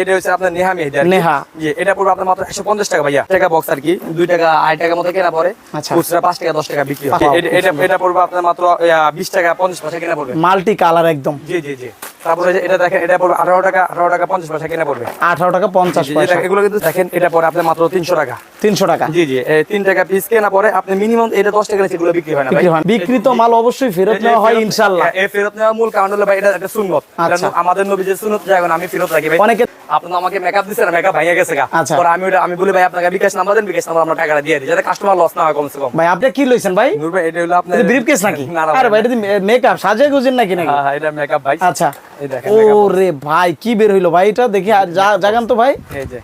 এটা হচ্ছে আপনার নেহা মেহেদি নেহা। জি এটা পড়বে আপনার মাত্র একশো পঞ্চাশ টাকা ভাইয়া। টাকা বক্স আর কি। দুই টাকা আড়াই টাকা মতো কেনা পড়ে। আচ্ছা। খুচরা পাঁচ টাকা দশ টাকা বিক্রি হয়। এটা- পড়বে আপনার মাত্র বিশ টাকা পঞ্চাশ পয়সা কেনা পড়বে। মাল্টি কালার একদম। জি জি জি। তারপরে এটা দেখেন এটা পড়বে আঠারো টাকা আঠারো টাকা পঞ্চাশ পয়সা কেনা পড়বে। আঠারো টাকা পঞ্চাশ পয়সা। এগুলো কিন্তু দেখেন এটা পড়ে আপনার মাত্র তিনশো টাকা। তিনশো টাকা। জি জি তিন টাকা পিস কেনা পরে আপনি মিনিমাম এটা দশ টাকা সেগুলো বিক্রি হয় না ভাই। বিক্রি বিক্রিত মাল অবশ্যই ফেরত নেওয়া হয় ইনশাল্লাহ এই ফেরত নেওয়ার মূল কারণ হলো ভাই এটা একটা সুন্নত। আমাদের নবী যে সুন্নত জায়গা আমি ফেরত রাখি ভাই। অনেকে আপনি আমাকে মেকআপ দিচ্ছেন মেকআপ গেছে গা। আচ্ছা। পরে আমি আমি বলি ভাই আপনাকে বিকাশ নাম্বার দেন বিকাশ নাম্বার আমরা টাকাটা দিয়ে দিই যাতে কাস্টমার লস না হয় কমসে কম। ভাই আপনি কি লইছেন ভাই? নূর ভাই এটা হলো আপনার ব্রিফ কেস নাকি? আরে ভাই এটা মেকআপ সাজিয়ে গুজেন নাকি নাকি? হ্যাঁ, হ্যাঁ, এটা মেকআপ ভাই। আচ্ছা। এই দেখেন ও makeup। রে ভাই কি বের হইল ভাই এটা? দেখি জাগান তো ভাই। এই যে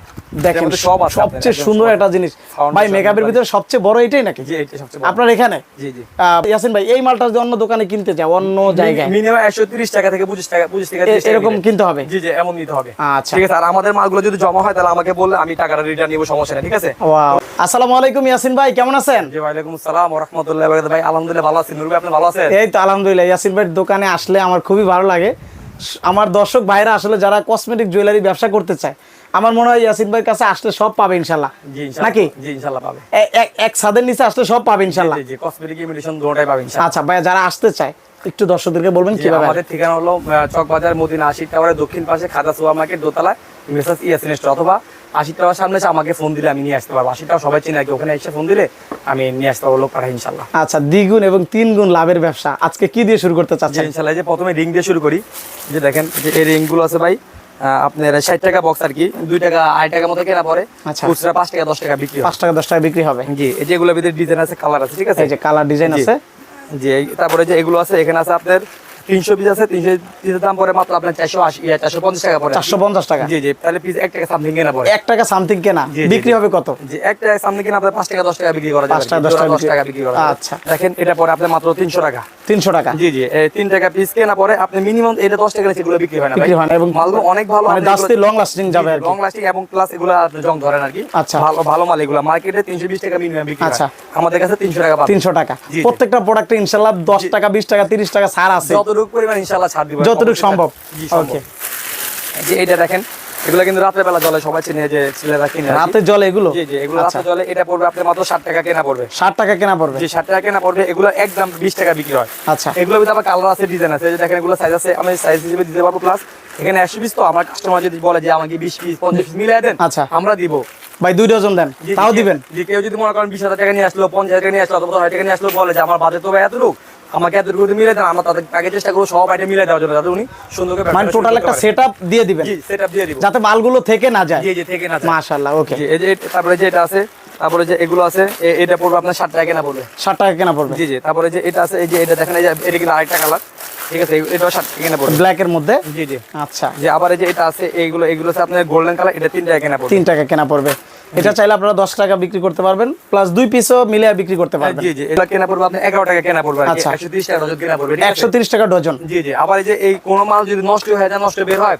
দেখেন সব সবচেয়ে সুন্দর একটা জিনিস। ভাই মেকআপের ভিতরে সবচেয়ে বড় এটাই নাকি? জি এটা সবচেয়ে বড়। আপনার এখানে? জি জি। আহ, ইয়াসিন ভাই এই মালটা যদি অন্য দোকানে কিনতে চাও অন্য জায়গায়? মিনিমাম একশো তিরিশ টাকা থেকে পঁচিশ টাকা পঁচিশ টাকা এ- 30 টাকা এরকম কিনতে। হবে? জি জি এমন নিতে হবে। আচ্ছা। ঠিক আছে আর আমাদের মালগুলো যদি জমা হয় তাহলে আমাকে বললে আমি টাকাটা রিটার্ন নিবো সমস্যা নেই ঠিক আছে? ওয়াও। আসসালামু আলাইকুম ইয়াসিন ভাই কেমন আছেন? জি আসসালাম ওয়া রাহমাতুল্লাহি ওয়া বারাকাতুহু ভাই আলহামদুলিল্লাহ ভালো আছি। নূর ভাই আপনি ভালো আছেন? এই তো আলহামদুলিল্লাহ ইয়াসিন ভাইয়ের দোকানে আসলে আমার খুবই ভালো লাগে। আমার দর্শক ভাইরা আসলে যারা কসমেটিক জুয়েলারি ব্যবসা করতে চায় আমার মনে হয় ইয়াসিন ভাইয়ের কাছে আসলে সব পাবে ইনশাল্লাহ। নাকি? জি ইনশাআল্লাহ পাবে। এক- এক ছাদের নিচে আসলে সব পাবে ইনশাল্লাহ। জি জি কসমেটিক ইমিটেশন দুটোই পাবে আচ্ছা ভাই যারা আসতে চায় একটু দর্শকদেরকে বলবেন কীভাবে আমাদের ঠিকানা হলো চকবাজার মদিনা আশি টাওয়ারের দক্ষিণ পাশে খাজা সুয়া মার্কেট দোতলায় মেসাজ ইয়াসিন স্টোর অথবা আশি টাওয়ার সামনে এসে আমাকে ফোন দিলে আমি নিয়ে আসতে পারব। টাওয়ার সবাই চিনে আর কি ওখানে এসে ফোন দিলে আমি নিয়ে আসতে পারব লোক পাঠাই ইনশাল্লাহ। আচ্ছা দ্বিগুণ এবং তিন গুণ লাভের ব্যবসা আজকে কি দিয়ে শুরু করতে চাচ্ছেন? ইনশাল্লাহ যে প্রথমে রিং দিয়ে শুরু করি। যে দেখেন যে এই রিংগুলো আছে ভাই আপনার ষাট টাকা বক্স আর কি দুই টাকা আড়াই টাকা মতো কেনা পরে আচ্ছা। খুচরা পাঁচ টাকা দশ টাকা বিক্রি পাঁচ টাকা দশ টাকা বিক্রি হবে। জি এই ভিতরে ডিজাইন আছে কালার আছে ঠিক আছে? এই যে কালার ডিজাইন আছে। জি তারপরে যে এগুলো আছে এখানে আছে আপনার তিনশো পিস আছে তিনশো পিসের দাম পরে মাত্র আপনার চারশো আশি চারশো পঞ্চাশ টাকা পরে চারশো পঞ্চাশ টাকা। জি জি তাহলে পিস এক টাকা সামথিং কেনা পরে এক টাকা সামথিং কেনা বিক্রি হবে কত? জি এক টাকা সামনে কিনা আপনার পাঁচ টাকা দশ টাকা বিক্রি করা যাবে। পাঁচ টাকা, দশ টাকা দশ টাকা বিক্রি করা আচ্ছা। দেখেন এটা পরে আপনার মাত্র তিনশো টাকা। তিনশো টাকা। জি জি তিন টাকা পিস কেনা পরে আপনি মিনিমাম এটা দশ টাকা সেগুলো বিক্রি হয় না বিক্রি হয় না এবং মালগুলো অনেক ভালো মানে দাস্তি লং লাস্টিং যাবে আর লং লাস্টিং এবং প্লাস এগুলো জং ধরেন আর কি। আচ্ছা। ভালো ভালো মাল এগুলো। মার্কেটে তিনশো বিশ টাকা মিনিমাম বিক্রি আচ্ছা। আমাদের কাছে তিনশো টাকা তিনশো টাকা। প্রত্যেকটা প্রোডাক্টে ইনশাল্লাহ দশ টাকা বিশ টাকা তিরিশ টাকা ছাড় আছে। যতটুকু পরিমাণ ইনশাআল্লাহ ছাড় দিব যতটুকু সম্ভব। ওকে যে এটা দেখেন এগুলো কিন্তু রাতের বেলা জলে সবাই চিনে যে ছেলেরা কিনে রাতে জলে এগুলো? জি জি এগুলো আচ্ছা। রাতে জলে এটা পড়বে আপনার মাত্র ষাট টাকা কেনা পড়বে। ষাট টাকা কেনা পড়বে? যে ষাট টাকা কেনা পড়বে এগুলো একদম বিশ টাকা বিক্রি হয়। আচ্ছা। এগুলো ভিতরে আবার কালার আছে ডিজাইন আছে। এই যে দেখেন এগুলো সাইজ আছে আমি সাইজ হিসেবে দিতে পারব প্লাস এখানে একশো পিস তো আমার কাস্টমার যদি বলে যে আমাকে বিশ পিস পঞ্চাশ পিস মিলাই দেন আচ্ছা। আমরা দিব। ভাই দুই ডজন দেন তাও দিবেন? যে কেউ যদি মনে করেন বিশ হাজার টাকা নিয়ে আসলো পঞ্চাশ হাজার টাকা নিয়ে আসলো অথবা দশ হাজার টাকা নিয়ে আসলো বলে যে আমার বাজেট তো ভাই এতটুকু। আমাকে এত এতটুকু মিলে দেন আমরা তাদের তাকে চেষ্টা করব সব আইটেম মিলে দেওয়ার জন্য যাতে উনি সুন্দর করে মানে টোটাল একটা করতে সেট দিয়ে দিবেন। জি সেটআপ দিয়ে দিব। যাতে মালগুলো থেকে না যায়। জি জি থেকে না যায়। মাশাল্লাহ ওকে জি এই যে এটা- তারপরে যে এটা আছে তারপরে যে এগুলো আছে এটা পড়বে আপনার ষাট টাকা কেনা পড়বে। ষাট টাকা কেনা পড়বে। জি জি তারপরে যে এটা আছে এই যে এটা দেখেন এই যে এটা কিন্তু আরেকটা কালার ঠিক আছে এটাও ষাট টাকা কেনা পড়বে। ব্ল্যাক এর মধ্যে? জি জি। আচ্ছা। যে আবার এই যে এটা আছে এইগুলো এগুলো আছে আপনার গোল্ডেন কালার এটা তিন টাকা কেনা পড়বে। তিন টাকা কেনা পড়বে। এটা চাইলে আপনারা দশ টাকা বিক্রি করতে পারবেন প্লাস দুই পিসও মিলে বিক্রি করতে পারবেন। জি জি। এটা কেনা পড়বে আপনি এগারো টাকা কেনা পড়বে আচ্ছা। একশো তিরিশ টাকা ডজন কেনা পড়বে? একশো তিরিশ টাকা ডজন। জি জি। আবার এই যে এই কোন মাল যদি নষ্ট হয়ে যায় নষ্ট বের হয়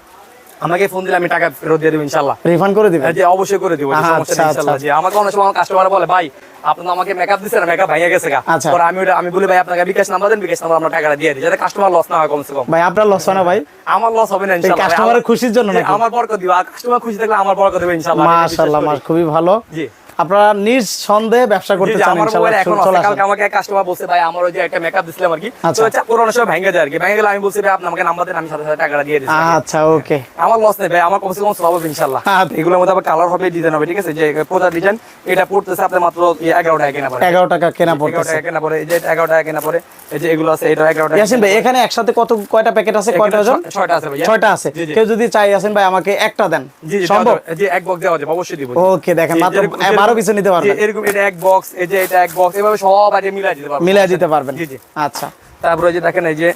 আমাকে ফোন দিলে আমি টাকা ফেরত দিয়ে দেবো ইনশাল্লাহ রিফান্ড করে দিবেন? জি অবশ্যই করে দিব আচ্ছা, সমস্যা নেই আচ্ছা, ইনশাল্লাহ জি আমাকে অনেক সময় কাস্টমার বলে ভাই আপনি আমাকে মেকআপ দিচ্ছেন মেকআপ ভাইয়া গেছে গা। আচ্ছা। পরে আমি ওটা আমি বলি ভাই আপনাকে বিকাশ নাম্বার দেন বিকাশ নাম্বার আমরা টাকাটা দিয়ে দিই যাতে কাস্টমার লস না হয় কমসে কম। ভাই আপনার লস হয় না ভাই? আমার লস হবে না ইনশাআল্লাহ। কাস্টমারের খুশির জন্য নাকি? আমার বরকত দিব আর কাস্টমার খুশি থাকলে আমার বরকত দেবে ইনশাআল্লাহ। মাশাআল্লাহ। মাস খুবই ভালো। জি। আপনারা নিজ সন্দেহে ব্যবসা করতে চান মোবাইলে এখন। কালকে আমাকে এক কাস্টমার বলছে ভাই আমার ওই যে একটা মেকআপ দিছিলাম আর কি। আচ্ছা। তো অনেক সময় ভেঙে যায় আর কি। ভেঙে গেলে আমি বলছি ভাই আপনি আমাকে নাম্বার দেন আমি সাথে সাথে টাকাটা দিয়ে দিচ্ছি। আচ্ছা ওকে আমার লস নেই ভাই আমার কমসে কম সব হবে ইনশাল্লাহ। আচ্ছা। এগুলোর মধ্যে আবার কালার হবে ডিজাইন হবে ঠিক আছে? যে প্রচার ডিজাইন এটা পড়তেছে আপনার মাত্র এগারো টাকা কেনা পড়ে এগারো টাকা কেনা এগারো পড়তেছে। টাকা কেনা পড়ে এই যে এগারো টাকা কেনা পড়ে এই যে এগুলো আছে এটা এগারো টাকা ইয়াসিন ভাই এখানে একসাথে কত কয়টা প্যাকেট আছে? কয়টা এখানে ডজন ছ- ছয়টা আছে ভাইয়া ছয়টা আছে। জি, জি। কেউ যদি চাই ইয়াসিন ভাই আমাকে একটা দেন। জি জি সম্ভব? সম্ভব জি এক বক্স দেওয়া যাবে অবশ্যই দিব। ওকে দেখেন মাত্র যেরকম- কিছু নিতে পারবেন। এরকম এটা এক বক্স এই যে এটা এক বক্স এভাবে সব আইটেম মিলাই দিতে পারবেন। মিলাই দিতে পারবেন। জি জি। আচ্ছা। তারপরে যে দেখেন এই যে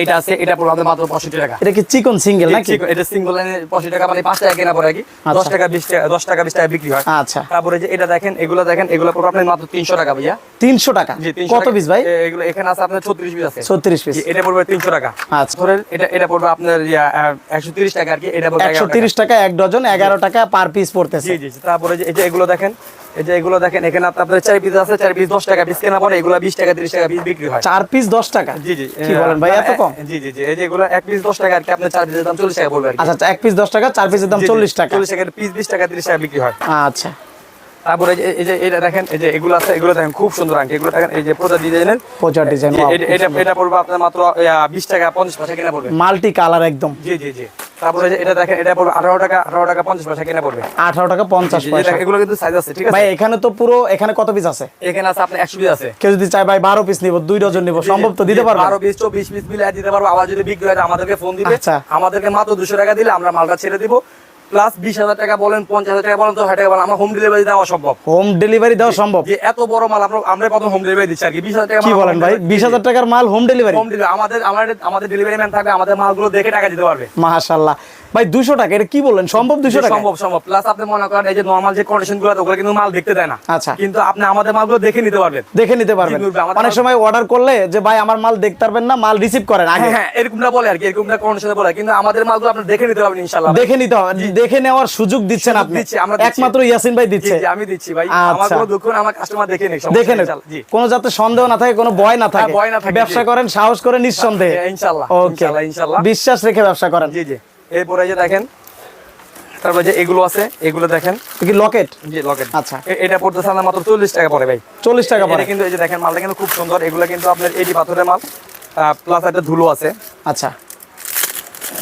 এইটা আছে এটা পড়বে আমাদের মাত্র পঁয়ষট্টি টাকা। এটা কি চিকন সিঙ্গেল নাকি? এটা সিঙ্গল লাইনে পঁয়ষট্টি টাকা মানে পাঁচ টাকা কেনা পড়ে কি। দশ আচ্ছা। টাকা বিশ টাকা দশ টাকা বিশ টাকা বিক্রি হয়। আচ্ছা। তারপরে যে এটা দেখেন এগুলো দেখেন এগুলো পড়বে আপনার মাত্র তিনশো টাকা ভাইয়া। তিনশো টাকা? কত পিস ভাই? এগুলো এখানে আছে আপনার ছত্রিশ পিস আছে। ছত্রিশ পিস এটা পড়বে তিনশো টাকা। আচ্ছা। ধরেন এটা এটা পড়বে আপনার একশো তিরিশ টাকা আর কি এটা পড়বে একশো 11 টাকা। এক ডজন এগারো টাকা পার পিস পড়তেছে। জি জি। তারপরে যে এগুলো দেখেন এই যে এগুলো দেখেন এখানে আপনার আপনার চার পিস আছে চার পিস দশ টাকা পিস কেনা পরে এগুলো বিশ টাকা তিরিশ টাকা পিস বিক্রি হয়। চার পিস দশ টাকা? জি জি কি বলেন ভাই এত কম? জি জি জি এই যে এগুলো এক পিস দশ টাকা আর কি আপনার চার পিসের দাম চল্লিশ টাকা আর আচ্ছা আচ্ছা এক পিস দশ টাকা চার পিসের দাম চল্লিশ টাকা। চল্লিশ টাকা পিস বিশ টাকা তিরিশ টাকা বিক্রি হয়। আচ্ছা। তারপরে এই যে- এটা দেখেন এই যে এগুলো আছে এগুলো দেখেন খুব সুন্দর আংটি। এগুলো দেখেন এই যে প্রজা ডিজাইনের প্রচার ডিজাইন এটা এটা পড়বে আপনার মাত্র বিশ টাকা পঞ্চাশ পয়সা কিনা পড়বে। মাল্টি কালার একদম। জি জি জি। তারপরে এটা দেখেন এটা পড়বে আঠারো টাকা টাকা পঞ্চাশ পয়সা কিনা পড়বে। আঠারো টাকা পঞ্চাশ জি, জি, পয়সা। এগুলো কিন্তু সাইজ আছে ঠিক ভাই এখানে তো পুরো এখানে কত পিস আছে? এখানে আছে আপনি একশো পিস আছে। কেউ যদি চায় ভাই বারো পিস নিব দুই ডজন নিব সম্ভব তো দিতে পারব বারো পিস পিস মিলে দিতে পারব। আবার যদি বিক্রি হয় আমাদেরকে ফোন দিবে। আচ্ছা। আমাদেরকে মাত্র দুশো টাকা দিলে আমরা মালটা ছেড়ে দিব। প্লাস বিশ হাজার টাকা বলেন পঞ্চাশ হাজার টাকা বলেন তো হাজার টাকা বলেন আমরা হোম ডেলিভারি দেওয়া সম্ভব। হোম ডেলিভারি দেওয়া সম্ভব? যে এত বড় মাল আমরা আমরা প্রথম হোম ডেলিভারি দিচ্ছি আর কি। বিশ হাজার টাকা কি বলেন ভাই? বিশ হাজার টাকার মাল হোম ডেলিভারি হোম ডেলিভারি আমাদের আমাদের আমাদের ডেলিভারি ম্যান থাকবে আমাদের মালগুলো দেখে টাকা দিতে পারবে। মাশাল্লাহ ভাই দুশো টাকা এটা কি বললেন? সম্ভব দুশো টাকা? সম্ভব সম্ভব। প্লাস আপনি মনে করেন এই যে নর্মাল যে কন্ডিশনগুলো ওগুলো কিন্তু মাল দেখতে দেয় না। আচ্ছা। কিন্তু আপনি আমাদের মালগুলো দেখে নিতে পারবেন। দেখে নিতে পারবেন। অনেক সময় অর্ডার করলে যে ভাই আমার মাল দেখতে পারবেন না মাল রিসিভ করেন আগে। হ্যাঁ হ্যাঁ এরকমটা বলে আর কি এরকমটা কন্ডিশনে বলে। কিন্তু আমাদের মালগুলো আপনি দেখে নিতে পারবেন ইনশাল্লাহ দেখে নিতে হবে। দেখে নেওয়ার সুযোগ দিচ্ছেন আপনি। দিচ্ছি, আমরা একমাত্র ইয়াসিন ভাই দিচ্ছে। আমি দিচ্ছি ভাই। আচ্ছা। আমার কোনো দুঃখ না আমার কাস্টমার দেখে নিক দেখে জি। কোনো যাতে সন্দেহ না থাকে কোনো ভয় না থাকে। হ্যাঁ, ভয় না থাকে, ব্যবসা করেন সাহস করে নিঃসন্দেহে। হ্যাঁ, ইনশাল্লাহ, ওকে ইনশাল্লাহ। বিশ্বাস রেখে ব্যবসা করেন। জি জি। এরপরে যে দেখেন তারপরে যে এগুলো আছে এগুলো দেখেন। কি লকেট? জি লকেট। আচ্ছা। এটা পড়তেছে না মাত্র চল্লিশ টাকা পড়ে ভাই। চল্লিশ টাকা পড়ে। কিন্তু এই যে দেখেন মালটা কিন্তু খুব সুন্দর। এগুলো কিন্তু আপনার এডি পাথরের মাল প্লাস একটা ধুলো আছে। আচ্ছা।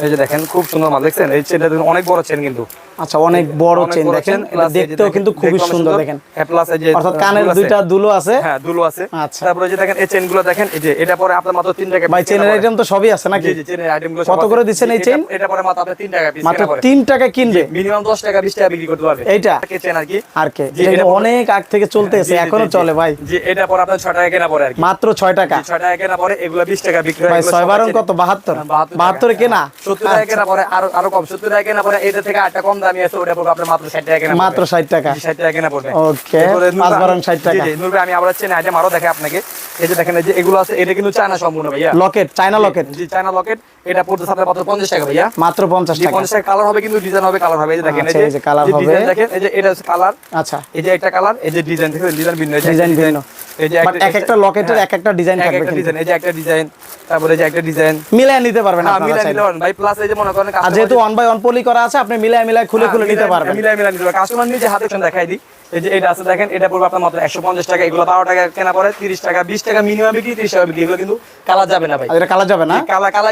এই যে দেখেন খুব সুন্দর মাল দেখছেন? এই চেনটা অনেক বড় চেন কিন্তু। আচ্ছা অনেক বড় চেন দেখেন। এটা দেখতেও কিন্তু খুবই সুন্দর দেখেন। হ্যাঁ প্লাস এই যে অর্থাৎ কানের দুইটা দুলো আছে। হ্যাঁ দুলো আছে। আচ্ছা। তারপরে যে দেখেন এই চেনগুলো দেখেন এই যে এটা পরে আপনার মাত্র তিন টাকা ভাই চেনের আইটেম তো সবই আছে নাকি? জি চেনের আইটেমগুলো কত করে দিচ্ছেন এই চেন? এটা পরে মাত্র আপনার তিন টাকা পিস মাত্র কেনা পড়ে। তিন টাকা কিনবে? মিনিমাম দশ টাকা বিশ টাকা বিক্রি করতে পারবে। এইটা? কে চেন আর কি। আর কে? এটা অনেক আগ থেকে চলতেছে এখনও। চলে ভাই। জি এটা পরে আপনার ছয় টাকা কেনা পরে আর কি। মাত্র ছয় টাকা। ছয় টাকা কেনা পরে এগুলো বিশ টাকা বিক্রি হয় ভাই এগুলো ছয় সবাই বারণ কত? বাহাত্তর? হ্যাঁ, বাহাত্তর বাহাত্তরে কেনা? সত্তর টাকা কেনা পরে আরও আরও কম। সত্তর টাকা কেনা পরে এটা থেকে আটটা কম দামি আছে ওটা পড়বে আপনার মাত্র ষাট টাকা কেনা মাত্র পড়বে। 60 টাকা। জি, 60 টাকা কেনা পড়বে। ওকে, পাঁচ ভাই- 60 টাকা। জি, জি, আমি আবার চেন আইটেম আরও দেখে আপনাকে। এই যে দেখেন এই যে এগুলো আছে এটা কিন্তু চায়না সম্পূর্ণ ভাইয়া। লকেট চায়না লকেট জি চায়না লকেট এটা মাত্র পঞ্চাশ টাকা ভাইয়া মাত্র পঞ্চাশ জি টাকা পঞ্চাশ টাকা কালার হবে কিন্তু ডিজাইন হবে কালার হবে এই যে দেখেন আচ্ছা, এই যে colour হবে। ডিজাইন দেখেন এই যে এটা হচ্ছে কালার আচ্ছা এই যে একটা কালার এই যে ডিজাইন দেখেন ডিজাইন ভিন্ন ডিজাইন ভিন্ন এই যে এক একটা লকেটের এক একটা ডিজাইন থাকবে একটা ডিজাইন এই যে একটা ডিজাইন তারপরে যে একটা ডিজাইন মিলাই নিতে পারবেন হ্যাঁ আপনারা মিলাই চাইলে। নিতে পারেন ভাই প্লাস এই যে মনে করেন যেহেতু ওয়ান বাই ওয়ান পলি করা আছে আপনি মিলাই মিলাই খুলে খুলে নিতে পারবেন মিলাই মিলাই নিতে পারবেন কাস্টমার নিজে হাতে দেখাই দিই এই যে এটা আছে দেখেন এটা পড়বে আপনার মাত্র একশো পঞ্চাশ টাকা এগুলো বারো টাকা কেনা পরে তিরিশ টাকা বিশ টাকা মিনিমাম বিক্রি তিরিশ টাকা বিক্রি এগুলো কিন্তু কালা যাবে না ভাই। এটা কালার যাবে না? কালা- কালা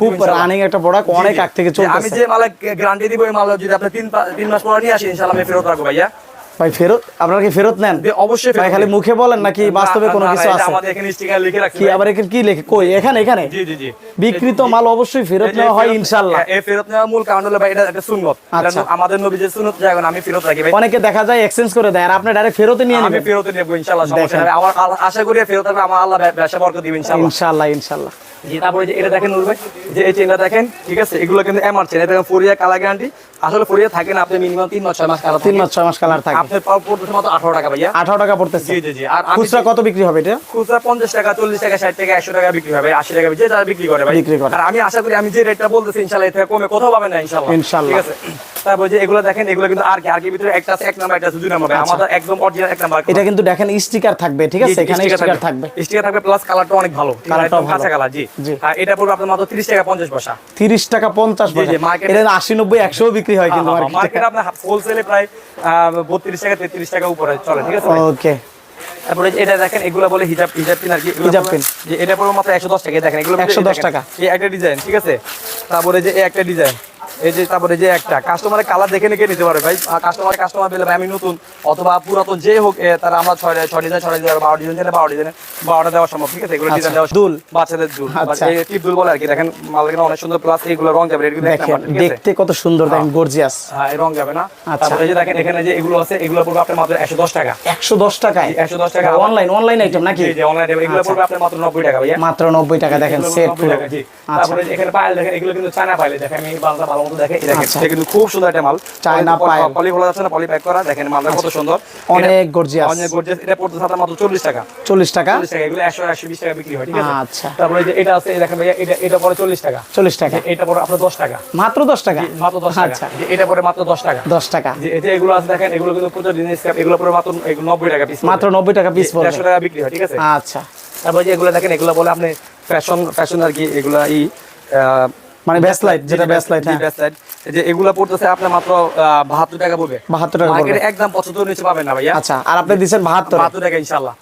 খুব রানিং একটা প্রোডাক্ট অনেক। আগ থেকে যে আমি যে মালা গ্যারান্টি দিব এই মাল যদি আপনি তিন তিন মাস পরে নিয়ে আসি ইনশাআল্লাহ আমি ফেরত রাখব ভাইয়া। ভাই ফেরত আপনারা কি ফেরত নেন? অবশ্যই ভাই খালি মুখে বলেন নাকি বাস্তবে কোনো কিছু আছে। আমাদের এখানে স্টিকার লিখে রাখছি কি আবার এখানে কি লেখে? কই? এখানে এখানে? জি জি জি। বিকৃত মাল অবশ্যই ফেরত নেওয়া হয় হ্যাঁ, এই ফেরত নেওয়ার মূল কারণ হলো ভাই এটা একটা সুন্নত। আচ্ছা। আমাদের নবী যে সুন্নত জায়গা আমি ফেরত রাখি ভাই। অনেকে দেখা যায় এক্সচেঞ্জ করে দেয় আর আপনি ডাইরেক্ট ফেরতে নিয়ে আমি ফেরত নেব ইনশাআল্লাহ সমস্যা। নেই। আমার আশা করি ফেরত হবে আমার আল্লাহ ব্য- ব্যবসা বরকত দিবে ইনশাআল্লাহ। ইনশাল্লাহ ইনশাল্লাহ জি তারপরে যে এটা দেখেন নুর যে এই চেনটা দেখেন ঠিক আছে? এগুলো কিন্তু এমআর চেন এটা ফোরিয়া কালার গ্যারান্টি আসলে ফোরিয়া থাকে না আপনি মিনিমাম তিন মাস ছয় মাস কালার তিন মাস ছয় মাস কালার থাকে। আপনার পাও পড়তেছে মাত্র আঠারো টাকা ভাইয়া। আঠারো টাকা পড়তেছে। জি জি জি। আর আমি খুচরা কত বিক্রি হবে এটা? খুচরা পঞ্চাশ টাকা চল্লিশ টাকা ষাট টাকা একশো টাকা বিক্রি হবে আশি টাকা যে যারা বিক্রি করে ভাই। বিক্রি করে। আর আমি আশা করি আমি যে রেটটা বলতেছি ইনশাল্লাহ কমে কোথাও পাবেন না ইনশাল্লাহ ইনশাল্লাহ। ঠিক আছে? তারপর যে এগুলো দেখেন এগুলো কিন্তু আর কি ভিতরে একটা আছে এক নাম্বার একটা দুই নাম্বার। আমাদের একদম অরিজিনাল এক নাম্বার এটা কিন্তু দেখেন স্টিকার থাকবে ঠিক আছে? এখানে স্টিকার থাকবে। স্টিকার থাকবে প্লাস কালারটা অনেক ভালো। ঠিক আছে, কালারটাও একদম ভালো। কাঁচা কালার জি। জি। আর এটা পড়বে আপনার মাত্র 30 টাকা 50 পয়সা। তিরিশ টাকা পঞ্চাশ জি, পয়সা। এটা আশি নব্বই একশো বিক্রি হয় কিন্তু মার্কেটে মার্কেটে আপনার হোলসেলে প্রায় বত্রিশ টাকা তেত্রিশ টাকা উপরে চলে ঠিক আছে? ওকে তারপরে এটা দেখেন এগুলো বলে হিজাব হিজাব পিন আর কি হিজাব পিন। যে এটা মাত্র একশো দশ টাকা দেখেন এগুলো 110 দেখেন, টাকা। এই একটা ডিজাইন ঠিক আছে? তারপরে যে এই একটা ডিজাইন এই যে তারপরে যে একটা কাস্টমারের কালার দেখে নিয়ে নিতে পারে ভাই। কাস্টমার কাস্টমার পেলে আমি নতুন অথবা পুরাতন যে হোক তারা আমরা ছয় ছয় ডিজাইন ছয় ডিজাইন বারো ডিজাইন চাইলে বারো ডিজাইন বারোটা দেওয়া সম্ভব ঠিক আছে? এগুলো ডিজাইন আচ্ছা, দেওয়া দুল। বাচ্চাদের দুল আচ্ছা। টিপ দুল বলে আর কি দেখেন মাল দেখেন অনেক সুন্দর প্লাস এগুলো রং যাবে দেখতে কত সুন্দর দেখেন গর্জিয়াস হ্যাঁ রং যাবে না। আচ্ছা। তারপরে যে দেখেন এখানে যে এগুলো আছে এগুলো পড়বে আপনার মাত্র একশো দশ টাকা। একশো দশ টাকায়? একশো দশ টাকা। অনলাইন অনলাইন আইটেম নাকি? জি, এগুলো। পড়বে আপনার মাত্র নব্বই টাকা মাত্র নব্বই টাকা দেখেন সেট তারপরে এখানে পায়েল দেখেন এগুলো কিন্তু চায়না পায়েল দেখেন আমি ভালো দেখেন দেখেন আচ্ছা। এটা কিন্তু খুব সুন্দর একটা মাল। চায়না পায়েল। পলি বলা যাচ্ছে না পলি প্যাক করা? দেখেন মালটা কত সুন্দর। অনেক গর্জিয়াস অনেক গর্জিয়াস এটা পড়তেছে আপনার মাত্র চল্লিশ টাকা। চল্লিশ টাকা? চল্লিশ টাকা। এগুলো একশো একশো টাকা বিক্রি হয় ঠিক আছে? আচ্ছা। তারপরে যে এটা আছে দেখেন ভাইয়া এটা এটা পরে চল্লিশ টাকা। চল্লিশ টাকা। এটা পরে আপনার দশ টাকা। মাত্র দশ টাকা? মাত্র দশ টাকা। আচ্ছা। যে এটা মাত্র দশ টাকা। দশ টাকা। যে এটা এগুলো আছে দেখেন এগুলো কিন্তু প্রচুর এগুলো মাত্র এগুলো নব্বই টাকা পিস মাত্র নব্বই টাকা পিস পড়বে। দেড়শো টাকা বিক্রি হয় ঠিক আছে? আচ্ছা। তারপরে যে এগুলো দেখেন এগুলো বলে আপনি ফ্যাশন ফ্যাশন আর কি এগুলো ই মানে ব্যাসলাইট যেটা ব্যাসলাইট হ্যাঁ। ব্যাসলাইট যে এগুলো পড়তেছে আপনার মাত্র বাহাত্তর টাকা পড়বে। 72 টাকা। মার্কেটে একদম পঁচাত্তর নিচে পাবেন না ভাইয়া। আচ্ছা আর আপনি দিচ্ছেন বাহাত্তর। বাহাত্তর টাকা ইনশাল্লাহ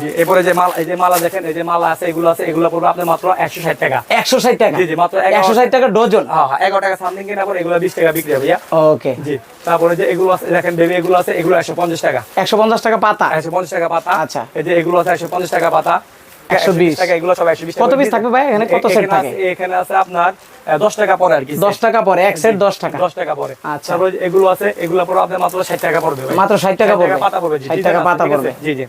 জি এরপরে যে মাল এই যে মালা দেখেন এই যে মালা আছে এগুলো আছে এগুলো পড়বে আপনার মাত্র একশো ষাট টাকা। একশো ষাট টাকা? জি, জি, মাত্র এগারো- একশো ষাট টাকা ডজন? হ্যাঁ হ্যাঁ এগারো টাকা সামথিং কেনা পরে এগুলো বিশ টাকা বিক্রি হবে ভাইয়া। ওকে জি তারপরে যে এগুলো আছে দেখেন বেবি এগুলো আছে এগুলো একশো পঞ্চাশ টাকা। একশো পঞ্চাশ টাকা পাতা? একশো পঞ্চাশ টাকা পাতা। আচ্ছা। এই যে এগুলো আছে একশো পঞ্চাশ টাকা পাতা। 120 টাকা এগুলো সব একশো বিশ কত piece থাকবে ভাই? এখানে কত set থাকে? এখানে আছে আপনার আহ, দশ টাকা পরে আর কি দশ টাকা পরে এক সেট দশ টাকা দশ টাকা পরে আচ্ছা। তারপরে এগুলো আছে এগুলো পরে আপনার মাত্র ষাট টাকা পড়বে মাত্র 60 টাকা পড়বে। পাতা পড়বে জি, 60 টাকা পাতা পড়বে। জি জি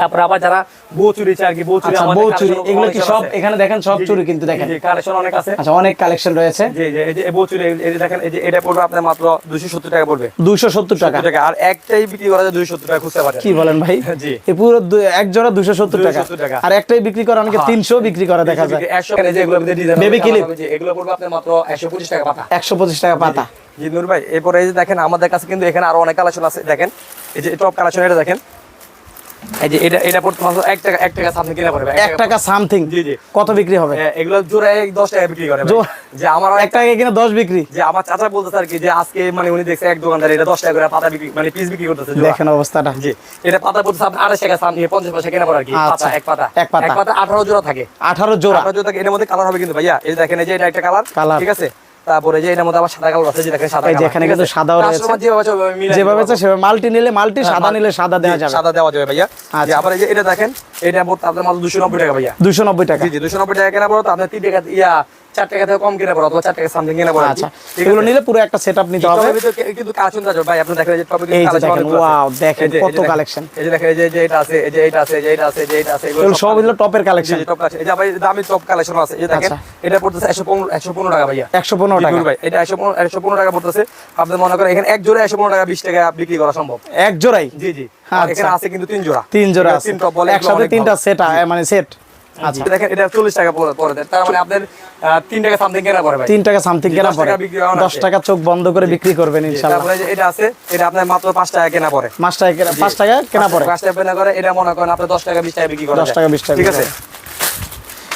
তারপরে আবার যারা বউ চুরি চায় আর কি বউ চুরি আচ্ছা বউ চুরি এগুলো কি সব? এখানে দেখেন সব চুরি কিন্তু দেখেন। কালেকশন অনেক আছে। আচ্ছা অনেক কালেকশন রয়েছে। জি জি এই যে বউ চুরি এই যে দেখেন এই যে এটা পড়বে আপনার মাত্র দুশো সত্তর টাকা পড়বে। টাকা? টাকা। আর একটাই বিক্রি করা যায় দুশো সত্তর টাকা খুচরা বাজারে। কি বলেন ভাই? জি। এই পুরো এক জোড়া দুশো সত্তর টাকা। 270 টাকা। আর একটাই বিক্রি করে অনেকে হ্যাঁ। তিনশো বিক্রি করা দেখা যায়। একশো এই যে এগুলো মধ্যে design Baby হবে, clip। হবে যে এগুলো পড়বে আপনার মাত্র একশো পঁচিশ টাকা পাতা। একশো পঁচিশ টাকা পাতা। জি। নূর ভাই এরপরে এই যে দেখেন আমাদের কাছে কিন্তু এখানে আরও অনেক কালেকশন আছে। দেখেন এই যে টপ কালেকশন এটা দেখেন। এই যে এটা এটা পড়তে মাত্র এক টাকা এক টাকা সামনে কিনা পড়বে এক টাকা সামথিং জি, জি। কত বিক্রি হবে? হ্যাঁ, এগুলো জোড়ায় দশ টাকা বিক্রি করে যে আমার এক টাকা কিনা দশ বিক্রি? যে আমার চাচা বলতেছে আর কি যে আজকে মানে উনি দেখছে এক দোকানদার এটা দশ টাকা করে পাতা বিক্রি মানে পিস বিক্রি করতেছে দেখেন অবস্থাটা। জি। এটা পাতা টাকা পয়সা কেনা পড়ে আর কি আচ্ছা। পাতা এক পাতা। এক পাতা। এক পাতা আঠারো জোড়া থাকে। আঠারো জোড়া। আঠারো জোড়া থাকে এর মধ্যে কালার হবে কিন্তু ভাইয়া। এই দেখেন এই যে এটা একটা কালার। ঠিক আছে? তারপরে যে মধ্যে আবার সাদা কালার আছে সাদা এখানে কিন্তু সাদাও রয়েছে। যেভাবে সেভাবে মাল্টি নিলে মাল্টি হ্যাঁ, সাদা নিলে সাদা দেওয়া যাবে। সাদা দেওয়া যাবে ভাইয়া। আচ্ছা। যে আবার এই যে এটা দেখেন এটা পড়তে মাত্র দুশো নব্বই টাকা ভাইয়া। দুশো নব্বই টাকা। জি জি দুশো নব্বই টাকা কেনা পড়ো তো আপনার তিন টাকা ইয়া চার টাকা থেকে কম কিনা পড়ো অথবা চার টাকা সামথিং কিনা পড়ো আচ্ছা এগুলো নিলে পুরো একটা সেট নিতে হবে টপের ভিতরে কি- কিন্তু কালেকশন আছে ভাই আপনি দেখেন যে টপের কালেকশন দেখেন, অনেকগুলো আছে। wow, দেখেন এই যে- এই যে কত দেখেন, এই যে দেখেন এই যে যে এটা আছে এই যে এটা আছে এই যে এটা আছে এই যে এটা আছে এগুলো এগুলো সব হলো টপের কালেকশন জি, top এই যে আবার দামি টপ কালেকশন আছে এই দেখেন আচ্ছা। এটা পড়তেছে একশো পনেরো একশো পনেরো টাকা ভাইয়া একশো পনেরো জি, টাকা ভাই এটা টাকা পড়তেছে আপনি মনে করেন এখানে এক জোড়া একশো পনেরো টাকা বিশ টাকা বিক্রি করা সম্ভব এক জোড়াই জি জি আচ্ছা। এখানে আছে কিন্তু তিন জোড়া তিন জোড়া এগুলো তিন টপ বলে একসাথে তিনটা। সেট মানে সেট আচ্ছা। দেখেন এটা চল্লিশ টাকা পরে দেন। তার মানে তিন টাকা সামথিং কেনা পড়ে ভাই। তিন টাকা সামথিং কেনা পড়ে টাকা চোখ বন্ধ করে বিক্রি করবেন তারপরে এটা আছে এটা আপনার মাত্র পাঁচ টাকা কেনা পড়ে পাঁচ টাকা কেনা- পাঁচ টাকা কেনা পড়ে পাঁচ টাকা কেনা করে এটা মনে করেন আপনার দশ টাকা বিশ টাকা বিক্রি করা 10 টাকা, 20 টাকা ঠিক আছে?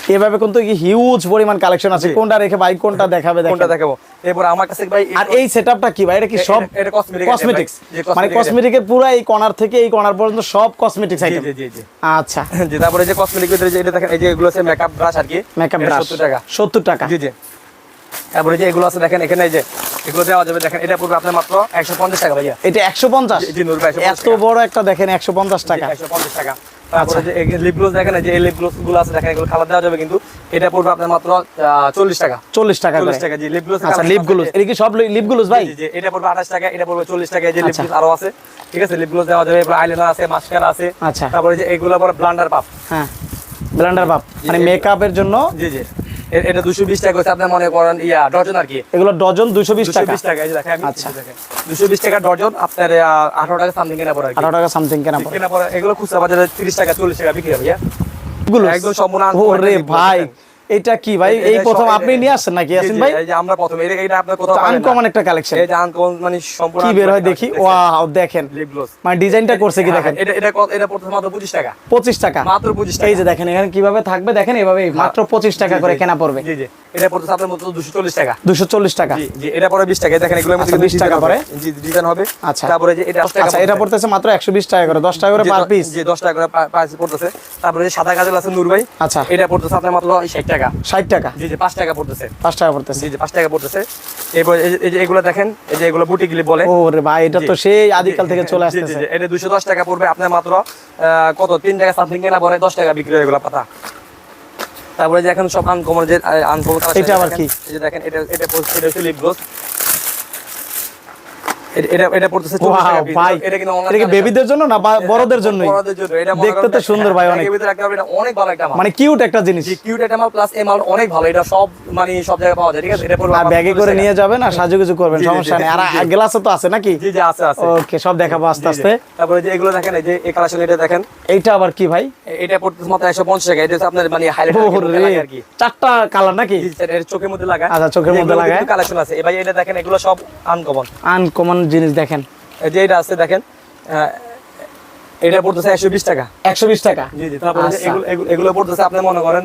এভাবে কিন্তু হিউজ পরিমাণ কালেকশন আছে। কোনটা রেখে ভাই কোনটা দেখাবে কোনটা দেখাবো? এরপর আমার কাছে ভাই আর এই সেটআপটা কি ভাই? এটা কি সব এটা- কসমেটিক্স মানে কসমেটিকের পুরো এই কর্নার থেকে এই কর্নার পর্যন্ত সব কসমেটিক্স আইটেম জি জি জি। আচ্ছা। জি তারপরে যে কসমেটিক ভিতরে যে এটা দেখেন এই যে এগুলো আছে মেকআপ ব্রাশ আর কি। মেকআপ ব্রাশ 70 টাকা। সত্তর টাকা। জি জি। তারপরে যে এগুলো আছে দেখেন এখানে এই যে এগুলো দেওয়া যাবে দেখেন এটা পড়বে আপনার মাত্র 150 টাকা ভাইয়া। এটা একশো পঞ্চাশ? জি, জি, নূর ভাই, এত বড় একটা দেখেন একশো পঞ্চাশ টাকা। 150 টাকা। তারপরে যে লিপ গ্লোস দেখেন এই লিপ গ্লোসগুলো আছে দেখেন এগুলো কালার দেওয়া যাবে কিন্তু এটা পড়বে আপনার মাত্র 40 টাকা। চল্লিশ টাকা 40 টাকা জি লিপ গ্লোস আচ্ছা লিপগুলো এটা কি সব লিপগুলো ভাই? জি জি এটা পড়বে 28 টাকা এটা পড়বে 40 টাকা এই যে লিপ আচ্ছা। গ্লোস আরও আছে। ঠিক আছে লিপ গ্লোস দেওয়া যাবে এরপর আইলাইনার আছে মাস্কারা আছে। আচ্ছা। তারপরে যে এগুলো পরে ব্লান্ডার পাপ হ্যাঁ ব্লেন্ডার বাপ মানে মেকআপের জন্য জি জি। এটা 220 টাকা হচ্ছে আপনি মনে করেন ইয়া ডজন আর কি। এগুলো ডজন দুশো বিশ টাকা 220 টাকা। এই যে দেখেন আচ্ছা। 220 টাকা ডজন আপনার আহ, 18 টাকা সামথিং কেনা পড়ে আর কি। আঠারো টাকা সামথিং কেনা পড়ে। কেনা পড়ে। এগুলো খুচরা বাজারে 30 টাকা 40 টাকা বিক্রি হবে ইয়া। এগুলো একদম সম্পূর্ণ ওরে ভাই। এটা কি ভাই? এই প্রথম আপনি নিয়ে আসছেন নাকি আসেন ইয়াসিন ভাই? এই যে আমরা প্রথম এটা এটা আপনার কোথাও পাবেন। আনকমন একটা কালেকশন এই যে আনকমন মানে সম্পূর্ণ কি বের হয় দেখি? ওয়াও দেখেন। মানে ডিজাইনটা করছে কি দেখেন? এটা এটা এটা প্রথম মাত্র 25 টাকা। পঁচিশ টাকা। মাত্র 25 টাকা। এই যে দেখেন এখানে কীভাবে থাকবে দেখেন এভাবে মাত্র পঁচিশ টাকা করে কেনা পড়বে। জি জি। এটা পড়তেছে আপনার মতো 240 টাকা। দুশো চল্লিশ টাকা। জি এটা পরে 20 টাকা। দেখেন এগুলোর মধ্যে আচ্ছা, 20 টাকা পরে? জি ডিজাইন হবে। আচ্ছা। তারপরে যে এটা 10 টাকা আচ্ছা এটা পড়তেছে মাত্র একশো বিশ টাকা করে দশ টাকা করে পার পিস জি 10 টাকা করে প্রাইস পড়তেছে। তারপরে যে সাদা কাজল আছে নূর ভাই আচ্ছা। এটা পড়তেছে আপনার মাত্র 60 টাকা। ষাট টাকা। জি জি 5 টাকা পড়তেছে। পাঁচ টাকা পড়তেছে। জি জি 5 টাকা পড়তেছে। এরপর এই যে- এগুলো দেখেন এই যে এগুলো বুটি ক্লিপ বলে। ভাই এটা তো। সেই আদিকাল থেকে চলে জি, জি, জি, এটা 210 টাকা পড়বে। আপনার মাত্র কত? 3 টাকা সামথিং পরে 10 টাকা বিক্রি হয় এগুলো পাতা। তারপরে যে এখন সব আনকমন যে আনকমন এটা আবার কি? এই যে দেখেন এটা এটা পজিটিভ এটা হচ্ছে লিপ গ্লোস এটা- এটা এটা পড়তেছে 40 টাকা ভাই। এটা কিন্তু এটা কি বেবিদের জন্য না বড়দের জন্যই? বড়দের জন্য। এটা দেখতে তো সুন্দর ভাই হ্যাঁ, অনেক। এর রাখতে এটা অনেক ভালো একটা মাল। মানে কিউট একটা জিনিস। কিউট একটা মাল প্লাস এই মাল অনেক ভালো। এটা সব মানে সব জায়গায় পাওয়া যায় ঠিক আছে? এটা পড়বে আর ব্যাগে করে নিয়ে যাবেন আর সাজুগুজু করবেন সমস্যা নেই। আর। গ্লাসও তো আছে নাকি? জি জি আছে আছে। ওকে সব দেখাবো আস্তে। আস্তে। তারপরে যে এগুলো দেখেন এই যে এই কালেকশন এটা দেখেন। এইটা আবার কি ভাই? এটা পড়তেছে মাত্র 150 টাকা। এটা আপনার মানে হাইলাইট আর কি। চারটা কালার নাকি? জি, স্যার, চোখের মধ্যে লাগায়। আচ্ছা, চোখের মধ্যে লাগায়। কালেকশন আছে। এবার এটা দেখেন এগুলো সব আনকমন আনকমন জিনিস দেখেন। এই যে এটা আছে দেখেন এটা পড়তেছে 120 টাকা। একশো বিশ টাকা? জি জি তারপরে আচ্ছা। এগুলো পড়তেছে আপনি মনে করেন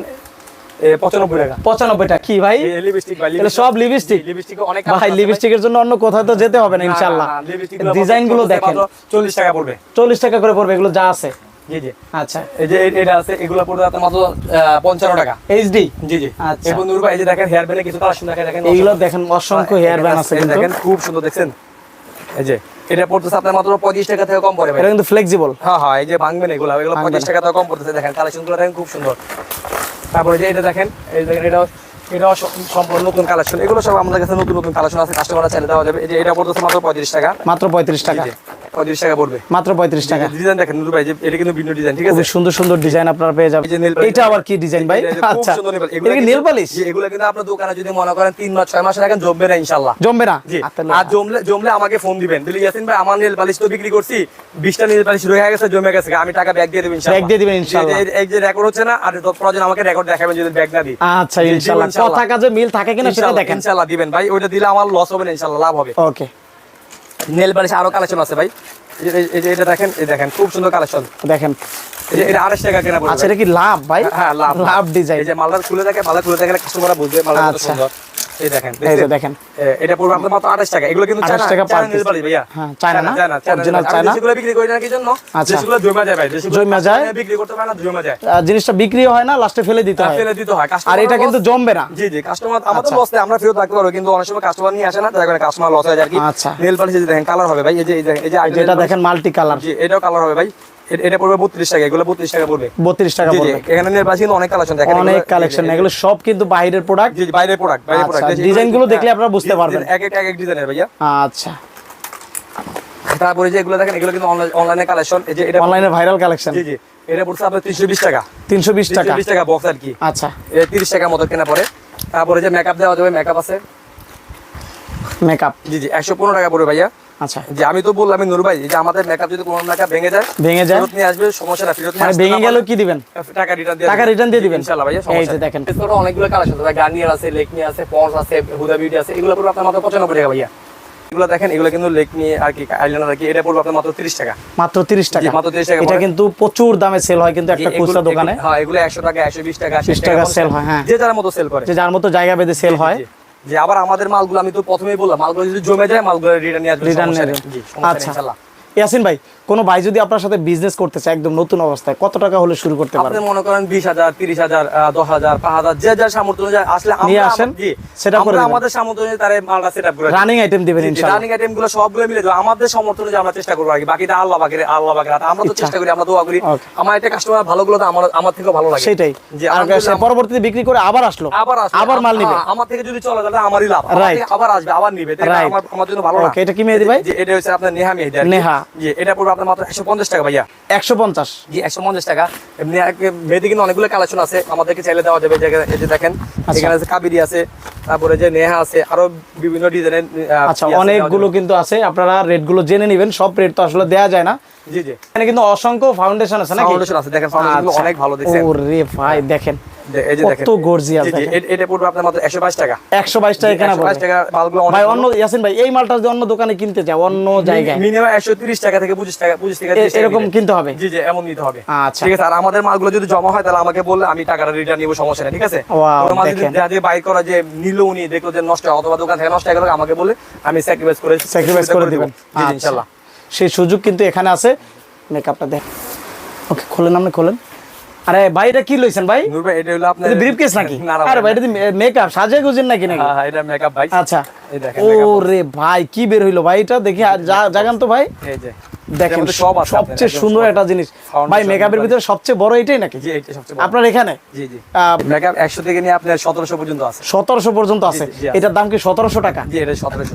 এ, 95 টাকা। পঁচানব্বইটা কি ভাই? লিপস্টিক সব লিপস্টিক লিপস্টিক অনেক ভাই লিপস্টিকের জন্য অন্য কোথাও তো যেতে হবে না ইনশাল্লাহ ডিজাইনগুলো দেখেন। 40 টাকা পড়বে। চল্লিশ টাকা করে পড়বে এগুলো যা আছে। জি জি। আচ্ছা। এই যে এটা আছে এগুলো পড়বে আপনার মাত্র আহ, 55 টাকা। এইচডি জি জি। আচ্ছা। এই যে দেখেন হেয়ার ব্যান্ডে কিছু কালেকশন দেখেন দেখেন দেখেন অসংখ্য হেয়ার ব্যান্ড আছে দেখেন খুব সুন্দর দেখছেন। এই যে এটা পড়তেছে আপনার মাত্র 25 টাকা থেকে কম পড়ে এটা কিন্তু ফ্লেক্সিবল হ্যাঁ হ্যাঁ এই যে ভাঙবে না এগুলো এগুলো পঁচিশ টাকা থেকে কম পড়তেছে দেখেন কালেকশনগুলো দেখেন খুব সুন্দর। তারপরে যে এটা দেখেন এই দেখেন এটা এটাও সম্পূর্ণ নতুন কালেকশন। এগুলো সব আমাদের কাছে নতুন নতুন কালেকশন আছে কাস্টমার চাইলে দেওয়া যাবে। এই যে এটা পড়তেছে মাত্র পঁয়ত্রিশ টাকা। মাত্র পঁয়ত্রিশ টাকা। টাকা পড়বে। মাত্র পঁয়ত্রিশ টাকা। ডিজাইন দেখেন নুরু ভাই যে এটা কিন্তু ভিন্ন ডিজাইন ঠিক খুব সুন্দর সুন্দর ডিজাইন আপনারা পেয়ে যাবেন। এই যে nail polish। এটা আবার কি ডিজাইন ভাই? এই যে খুব আচ্ছা। সুন্দর nail polish। এটা কি নেল পালিশ এগুলো কিন্তু আপনার দোকানে যদি মনে করেন তিন মাস ছয় মাস রাখেন জমবে না ইনশাল্লাহ জমবে না? আর জমলে জমলে আমাকে ফোন দিবেন। দিলে ইয়াসিন ভাই আমার নেল পালিশ তো বিক্রি করছি বিশটা নেল পালিশ রয়ে গেছে জমে গেছে আমি টাকা ব্যাগ দিয়ে দেবো দিবেন এই যে রেকর্ড হচ্ছে না আর প্রয়োজন আমাকে রেকর্ড দেখাবেন যদি না দিই। আচ্ছা। কথা কাজে মিল থাকে কিনা সেটা দেখেন। দিবেন ভাই ওইটা দিলে আমার লস হবে না ইনশাল্লাহ লাভ হবে। ওকে নেল বালিশ আরও কালেকশন আছে ভাই। এই যে- এটা দেখেন এই দেখেন খুব সুন্দর কালেকশন দেখেন। এটা আড়াইশ টাকা কেনা আচ্ছা এটা কি লাভ ভাই? হ্যাঁ লাভ লাভ। ডিজাইন এই যে মালটা খুলে দেখে মালটা খুলে কিছু কাস্টমাররা বুঝবে মালটা আচ্ছা। সুন্দর। এই দেখেন এই যে দেখেন এটা পড়বে আপনার মাত্র 28 টাকা এগুলো কিন্তু চায়না টাকা per China piece। nail polish ভাইয়া হ্যাঁ, চায়না না? China China China? যেগুলো বিক্রি করি না কি জন্য। যেগুলো জমা যায় ভাই জমা যায়? বিক্রি করতে পারে না জমা যায় জিনিসটা বিক্রি হয় না লাস্টে ফেলে দিতে হয় ফেলে দিতে হয় আর এটা কিন্তু জমবে না জি জি কাস্টমার আমাদের আচ্ছা। লস আমরা ফেরত রাখতে পারব কিন্তু অনেক সময় কাস্টমার নিয়ে আসে না তার কারণে কাস্টমার লস হয়ে যায় আর কি আচ্ছা। নেল পালিশ দেখেন কালার হবে ভাই এই যে এই যে- এই যেটা দেখেন মাল্টি কালার জি এটাও কালার হবে ভাই এটা পড়বে 32 টাকা এগুলো 32 টাকা পড়বে। টাকা পড়বে। এখানে কিন্তু অনেক কালেকশন দেখেন অনেক কালেকশন এগুলো সব কিন্তু বাইরের প্রোডাক্ট জি বাইরের প্রোডাক্ট বাইরের আচ্ছা, প্রোডাক্ট ডিজাইনগুলো দেখলে আপনারা বুঝতে পারবেন। এক এক এক এক ডিজাইনের ভাইয়া। আচ্ছা। তারপরে যে এগুলো দেখেন এগুলো কিন্তু অনলাইনে কালেকশন এই যে এটা অনলাইনে ভাইরাল কালেকশন জি জি এটা পড়ছে আপনার 320 টাকা। তিনশো বিশ টাকা? 320 টাকা বক্স আর কি। আচ্ছা। এটা 30 টাকার মতো কেনা পড়ে। তারপরে যে মেকআপ দেওয়া যাবে মেকআপ আছে। মেকআপ জি জি 115 টাকা পড়বে ভাইয়া। আচ্ছা। যে আমি তো বললাম আমি ভাই যে আমাদের মেকআপ যদি কোনো মেকআপ ভেঙে যায় ভেঙে যায়? ফেরত নিয়ে আসবে সমস্যা না ফেরত মানে ভেঙে গেল কি দিবেন? টাকা রিটার্ন দিয়ে টাকা return দিয়ে দিবেন? ইনশাআল্লাহ ভাইয়া এই যে দেখেন। এছাড়াও অনেকগুলো কালেকশন আছে গার্নিয়ার আছে লেকমি আছে পন্স আছে হুদা বিউটি আছে এগুলো পড়বে আপনার মাত্র 95 টাকা ভাইয়া। এগুলো দেখেন এগুলো কিন্তু লেকমি আর কি আইলাইনার আর কি এটা পড়বে আপনার মাত্র 30 টাকা। মাত্র তিরিশ টাকা। মাত্র 30 টাকা এটা কিন্তু প্রচুর দামে সেল হয় কিন্তু একটা খুচরা দোকানে। হ্যাঁ এগুলো 100 টাকা 120 টাকা 20 টাকা sell হয়, হ্যাঁ। যে যার মতো সেল করে। যে যার মতো জায়গা বেঁধে সেল হয়। যে আবার আমাদের মালগুলো আমি তো প্রথমেই বললাম মালগুলো যদি জমে যায় মালগুলো রিটার্ন নিয়ে আসবে রিটার্ন আচ্ছা। ইয়াসিন ভাই কোনো ভাই যদি আপনার সাথে বিজনেস করতে চায় একদম নতুন অবস্থায় কত টাকা হলে শুরু করতে আপনি মনে করেন বিশ হাজার তিরিশ হাজার দশ হাজার পাঁচ হাজার যে যার সামর্থ্য অনুযায়ী আসলে আমরা আসেন, up করে আমাদের সামর্থ্য অনুযায়ী তার মালটা সেট আপ করে রানিং আইটেম দিবেন ইনশাআল্লাহ রানিং আইটেমগুলো সবগুলো মিলে দেবো আমাদের সমর্থন অনুযায়ী আমরা চেষ্টা করব আর বাকিটা আল্লাহ বাকির আল্লাহ বাকির। আমরা তো চেষ্টা করি আমরা দোয়া করি। আমার একটা কাস্টমার ভালো গুলো তো আমার আমার থেকেও ভালো লাগে। সেটাই। আর পরবর্তীতে বিক্রি করে আবার আসলো। আবার আসবে। আবার মাল নিবে। হ্যাঁ, আমার থেকে যদি চলে তাহলে আমারই লাভ. থেকে আবার আসবে আবার নিবে? Right. আমার আমার জন্য ভালো Okay, এটা কি মেহেদি ভাই? এটা হচ্ছে আপনার নেহা মেহেদি আর নেহা। জি এটা পড়বে আপনার মাত্র একশো পঞ্চাশ টাকা ভাইয়া। একশো পঞ্চাশ। জি একশো পঞ্চাশ টাকা। এমনি এক- কিন্তু অনেকগুলো কালেকশন আছে আমাদেরকে চাইলে দেওয়া যাবে এই যে দেখেন আচ্ছা। এখানে আছে কাবিরি আছে তারপরে যে নেহা আছে আরও বিভিন্ন ডিজাইনের আচ্ছা অনেকগুলো কিন্তু আছে আপনারা রেটগুলো জেনে নেবেন সব রেট তো আসলে দেওয়া যায় না। জি জি। এখানে কিন্তু অসংখ্য ফাউন্ডেশন আছে নাকি? ফাউন্ডেশন আছে দেখেন ফাউন্ডেশন আচ্ছা। অনেক ভালো দেখছেন। ওরে ভাই দেখেন। কত গর্জিয়াস এটা পড়বে আপনার মাত্র টাকা। একশো বাইশ টাকা এখানে 122 টাকা মালগুলো ভাই অন্য ইয়াসিন ভাই এই মালটা যদি অন্য দোকানে কিনতে চাও অন্য জায়গায়। মিনিমাম একশো তিরিশ টাকা থেকে পঁচিশ টাকা পঁচিশ টাকা এ- 30 টাকা এরকম কিনতে হবে? জি জি এমন নিতে হবে। আচ্ছা। ঠিক আছে আর আমাদের মালগুলো যদি জমা হয় তাহলে আমাকে বললে আমি টাকাটা রিটার্ন নিবো সমস্যা নেই ঠিক আছে? যদি বাই করা যে নিল উনি দেখল যে নষ্ট অথবা দোকান থেকে নষ্ট হয়ে আমাকে বলে আমি স্যাক্রিফাইস করে স্যাক্রিফাইস করে দিবেন। জি আচ্ছা। সেই সুযোগ কিন্তু এখানে আছে। মেকআপটা দেখ ওকে খোলেন আপনি খোলেন। আরে ভাই এটা কি লইছেন ভাই? নূর ভাই এটা হলো আপনার এটা ব্রিফ কেস নাকি আরে ভাই এটা মেকআপ সাজে গুজেন নাকি নাকি? হ্যাঁ, হ্যাঁ, এটা মেকআপ ভাই। আচ্ছা। এই ও রে ভাই কি বের হইল ভাই এটা? দেখি জাগান তো ভাই। এই যে দেখেন সব সবচেয়ে সুন্দর একটা জিনিস। ভাই মেকআপের ভিতরে সবচেয়ে বড় এটাই নাকি। আপনার এখানে? মেকআপ একশো থেকে নিয়ে আপনার সতেরোশো পর্যন্ত আছে। সতেরোশো পর্যন্ত আছে। এটার দাম কি সতেরোশো টাকা?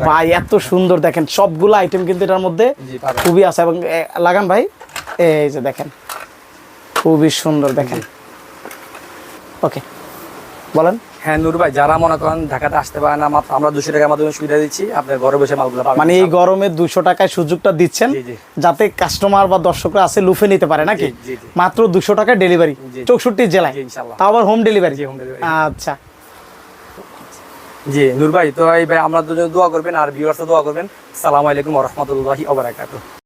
ভাই এত সুন্দর দেখেন সবগুলো আইটেম কিন্তু এটার মধ্যে খুবই আছে। এবং লাগান ভাই এই যে দেখেন। খুবই সুন্দর দেখেন। ওকে বলেন। হ্যাঁ নূর ভাই যারা মনে করেন ঢাকাতে আসতে পারে না মাত্র আমরা দুশো টাকার মাধ্যমে সুবিধা দিচ্ছি আপনার ঘরে বসে মালগুলো মানে এই গরমে দুশো টাকায় সুযোগটা দিচ্ছেন। যাতে কাস্টমার বা দর্শকরা আছে লুফে নিতে পারে নাকি। মাত্র দুশো টাকায় ডেলিভারি চৌষট্টি জেলায়। তাও আবার হোম ডেলিভারি আচ্ছা। জি নূর ভাই তো এই ভাই আমরা দুজন দোয়া করবেন আর ভিউয়ার্সও দোয়া করবেন। সালাম আলাইকুম রহমতুল্লাহি